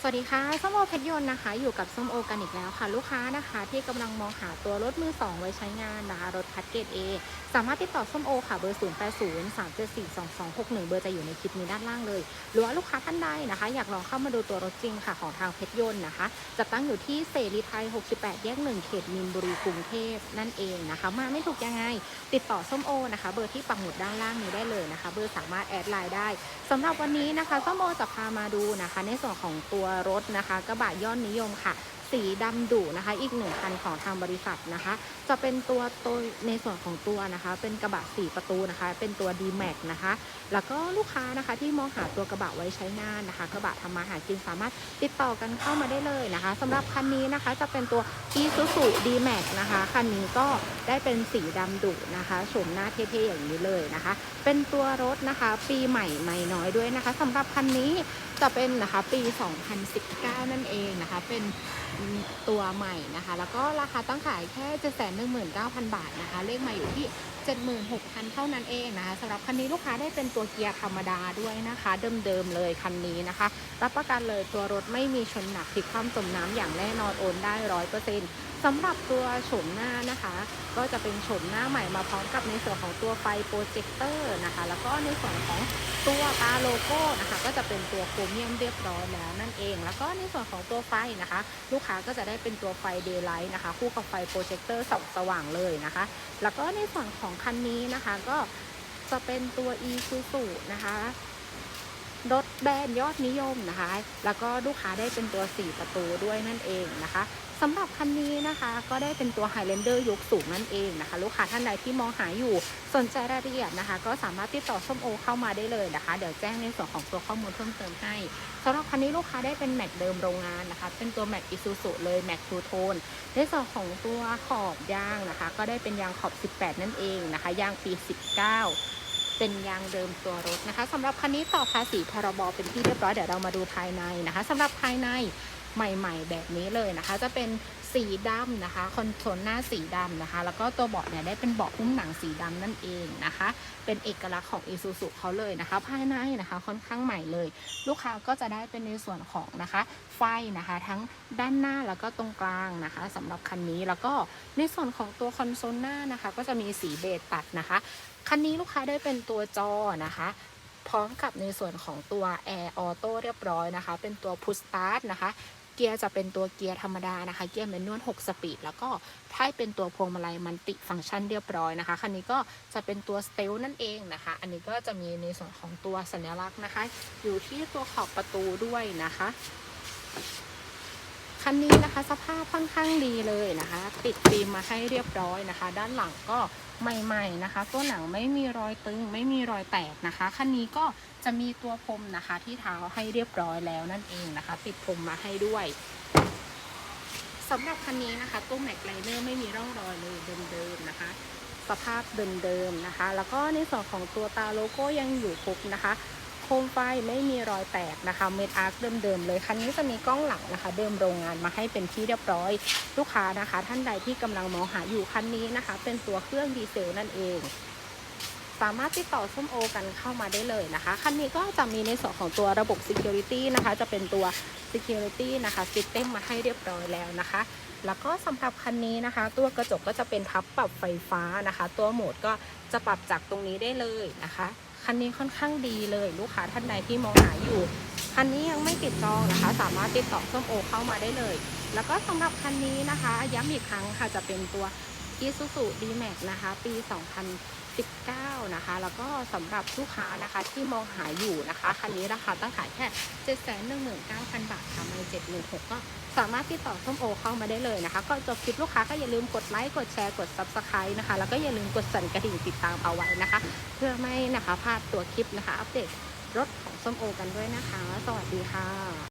สวัสดีค่ะส้มโอเพชรยนต์นะคะ อยู่กับส้มโอกันอีกแล้วค่ะ ลูกค้านะคะ ที่กำลังมองหาตัวรถมือสองไว้ใช้งานนะคะรถคัดเกรด A สามารถติดต่อส้มโอค่ะเบอร์ 0 8 0 3 7 4 2 2 6 1 เบอร์จะอยู่ในคลิปนี้ด้านล่างเลย หรือว่าลูกค้าท่านใดนะคะ อยากลองเข้ามาดูตัวรถจริงค่ะของทางเพชรยนต์นะคะจะตั้งอยู่ที่เสรีไทย 68 แยก 1 เขตมีนบุรีกรุงเทพนั่นเองนะคะ มาไม่ถูกยังไง ติดต่อส้มโอนะคะ เบอร์ที่ปักหมุดด้านล่างนี้ได้เลยนะคะ เบอร์สามารถแอดไลน์ได้สำหรับวันนี้นะคะส้มโอจะพามาดูนะคะ ในส่วนของตัวรถนะคะกระบะยอดนิยมค่ะ สีดำดุนะคะ อีกหนึ่งคันของทางบริษัทนะคะ จะเป็นตัวตัวในส่วนของตัวนะคะ เป็นกระบะสี่ประตูนะคะ เป็นตัว d m a x นะคะ แล้วก็ลูกค้านะคะที่มองหาตัวกระบะไว้ใช้งานนะคะ กระบะทำมาหากินสามารถติดต่อกันเข้ามาได้เลยนะคะสำหรับคันนี้นะคะจะเป็นตัว Isuzu D-Max นะคะคันนี้ก็ได้เป็นสีดำดุนะคะโฉมหน้าเท่ๆอย่างนี้เลยนะคะ เป็นตัวรถนะคะปีใหม่ไม่น้อยด้วยนะคะสำหรับคันนี้จะเป็นนะคะปี 2019 นั่นเองนะคะ เป็นตัวใหม่นะคะ แล้วก็ราคาตั้งขายแค่719,000 บาทนะคะ เลขมาอยู่ที่ 76,000 เท่านั้นเองนะคะสำหรับคันนี้ลูกค้าได้เป็นตัวเกียร์ธรรมดาด้วยนะคะ เดิมๆเลยคันนี้นะคะ รับประกันเลยตัวรถไม่มีชนหนักพลิกคว่ำจมน้ำอย่างแน่นอนโอนได้ร้อยเปอร์เซ็นต์สำหรับตัวโฉมหน้านะคะ ก็จะเป็นโฉมหน้าใหม่มาพร้อมกับในส่วนของตัวไฟโปรเจคเตอร์นะคะ แล้วก็ในส่วนของตัวตาโลโก้นะคะ ก็จะเป็นตัวโครเมียมเรียบร้อยแล้วนั่นเอง แล้วก็ในส่วนของตัวไฟนะคะ ลูกค้าก็จะได้เป็นตัวไฟเดย์ไลท์นะคะคู่กับไฟโปรเจคเตอร์ส่องสว่างเลยนะคะ แล้วก็ในส่วนของคันนี้นะคะก็จะเป็นตัว e s u s u นะคะรถแบรนด์ยอดนิยมนะคะ แล้วก็ลูกค้าได้เป็นตัว 4 ประตูด้วยนั่นเองนะคะ สำหรับคันนี้นะคะก็ได้เป็นตัว Highlander ยกสูงนั่นเองนะคะ ลูกค้าท่านใดที่มองหาอยู่สนใจรายละเอียดนะคะ ก็สามารถติดต่อส้มโอเข้ามาได้เลยนะคะ เดี๋ยวแจ้งในส่วนของตัวข้อมูลเพิ่มเติมให้สำหรับคันนี้ลูกค้าได้เป็นแม็กเดิมโรงงานนะคะ เป็นตัวแม็กอิซูซุเลยแม็กทูโทนในส่วนของตัวขอบยางนะคะ ก็ได้เป็นยางขอบ 18 นั่นเองนะคะยางปี 19เป็นยางเดิมตัวรถนะคะสำหรับคันนี้ต่อภาษีพรบเป็นที่เรียบร้อยเดี๋ยวเรามาดูภายในนะคะสำหรับภายใน ใหม่ ๆ แบบนี้เลยนะคะ จะเป็นสีดำนะคะ คอนโซลหน้าสีดำนะคะ แล้วก็ตัวเบาะเนี่ยได้เป็นเบาะหุ้มหนังสีดำนั่นเองนะคะ เป็นเอกลักษณ์ของ Isuzu เขาเลยนะคะ ภายในนะคะค่อนข้างใหม่เลย ลูกค้าก็จะได้เป็นในส่วนของนะคะ ไฟนะคะ ทั้งด้านหน้าแล้วก็ตรงกลางนะคะสำหรับคันนี้แล้วก็ในส่วนของตัวคอนโซลหน้านะคะ ก็จะมีสีเบจตัดนะคะ คันนี้ลูกค้าได้เป็นตัวจอนะคะพร้อมกับในส่วนของตัว Air Auto เรียบร้อยนะคะ เป็นตัว Push Start นะคะ เกียร์จะเป็นตัวเกียร์ธรรมดานะคะ เกียร์แมนนวล6สปีด แล้วก็ถ้าเป็นตัวพวงมาลัยมันติฟังก์ชันเรียบร้อยนะคะ คันนี้ก็จะเป็นตัวสเตลนั่นเองนะคะ อันนี้ก็จะมีในส่วนของตัวสัญลักษณ์นะคะ อยู่ที่ตัวขอบประตูด้วยนะคะ คันนี้นะคะสภาพค่อนข้างดีเลยนะคะ ติดฟิล์มมาให้เรียบร้อยนะคะ ด้านหลังก็ใหม่ๆนะคะ ตัวหนังไม่มีรอยตึง ไม่มีรอยแตกนะคะคันนี้ก็จะมีตัวพรมนะคะที่เท้าให้เรียบร้อยแล้วนั่นเองนะคะ ติดพรมมาให้ด้วยสำหรับคันนี้นะคะตัวแม็กไลเนอร์ไม่มีร่องรอยเลยเดิมๆนะคะสภาพเดิมๆนะคะ แล้วก็ในส่วนของตัวตาโลโก้ยังอยู่ครบนะคะ คมไฟไม่มีรอยแตกนะคะ เม็ดอาร์คเดิมๆเลย คันนี้จะมีกล้องหลังนะคะ เดิมโรงงานมาให้เป็นที่เรียบร้อย ลูกค้านะคะ ท่านใดที่กำลังมองหาอยู่คันนี้นะคะ เป็นตัวเครื่องดีเซลนั่นเองสามารถติดต่อส้มโอกันเข้ามาได้เลยนะคะ คันนี้ก็จะมีในส่วนของตัวระบบ Security นะคะ จะเป็นตัว Security นะคะ System มาให้เรียบร้อยแล้วนะคะ แล้วก็สำหรับคันนี้นะคะ ตัวกระจกก็จะเป็นพับปรับไฟฟ้านะคะ ตัวโหมดก็จะปรับจากตรงนี้ได้เลยนะคะ คันนี้ค่อนข้างดีเลยลูกค้าท่านใดที่มองหาอยู่คันนี้ยังไม่ติดจองนะคะ สามารถติดต่อส้มโอเข้ามาได้เลย แล้วก็สำหรับคันนี้นะคะ ย้ำอีกครั้งค่ะจะเป็นตัว Isuzu D-Max นะคะ ปี 2019 นะคะ แล้วก็สำหรับลูกค้านะคะที่มองหาอยู่นะคะ คันนี้ราคาตั้งขายแค่ 719,000 บาทค่ะไม่716ก็สามารถติดต่อส้มโอเข้ามาได้เลยนะคะ ก็จบคลิปลูกค้าก็อย่าลืมกดไลค์ กดแชร์ กด Subscribe นะคะ แล้วก็อย่าลืมกดสั่นกระดิ่งติดตามเอาไว้นะคะ เพื่อไม่นะคะพลาดตัวคลิปนะคะ อัปเดตรถของส้มโอกันด้วยนะคะ สวัสดีค่ะ